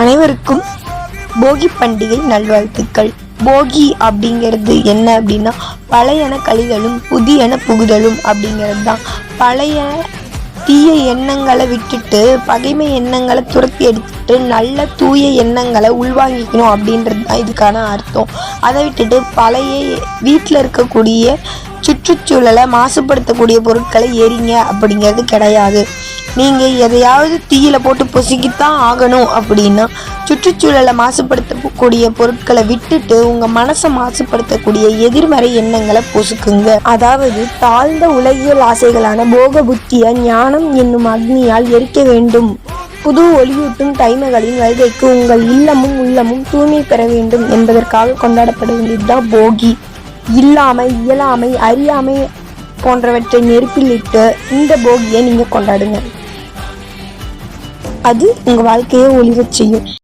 அனைவருக்கும் போகி பண்டிகை நல்வாழ்த்துக்கள். போகி அப்படிங்கிறது என்ன அப்படின்னா பழையன கழிதலும் புதியன புகுதலும் அப்படிங்கிறது தான். பழைய தீய எண்ணங்களை விட்டுட்டு பகைமை எண்ணங்களை துரத்தி எடுத்துட்டு நல்ல தூய எண்ணங்களை உள்வாங்கிக்கணும் அப்படின்றது தான் இதுக்கான அர்த்தம். அதை விட்டுட்டு பழைய வீட்டில் இருக்கக்கூடிய சுற்றுச்சூழலை மாசுபடுத்தக்கூடிய பொருட்களை எரிங்க அப்படிங்கிறது கிடையாது. நீங்கள் எதையாவது தீயில போட்டு பொசுக்கித்தான் ஆகணும் அப்படின்னா சுற்றுச்சூழலை மாசுபடுத்தக்கூடிய பொருட்களை விட்டுட்டு உங்கள் மனசை மாசுபடுத்தக்கூடிய எதிர்மறை எண்ணங்களை பொசுக்குங்க. அதாவது தாழ்ந்த உலகியல் ஆசைகளான போக புத்திய ஞானம் என்னும் அக்னியால் எரிக்க வேண்டும். புது ஒளியூட்டும் டைமகளின் வருகைக்கு உங்கள் இல்லமும் உள்ளமும் தூய்மை பெற வேண்டும் என்பதற்காக கொண்டாடப்படுவதுதான் போகி. இல்லாமை இயலாமை அறியாமை போன்றவற்றை நெருப்பிலிட்டு இந்த போகியை நீங்கள் கொண்டாடுங்க. அது உங்க வாழ்க்கையை ஒளிரச் செய்யும்.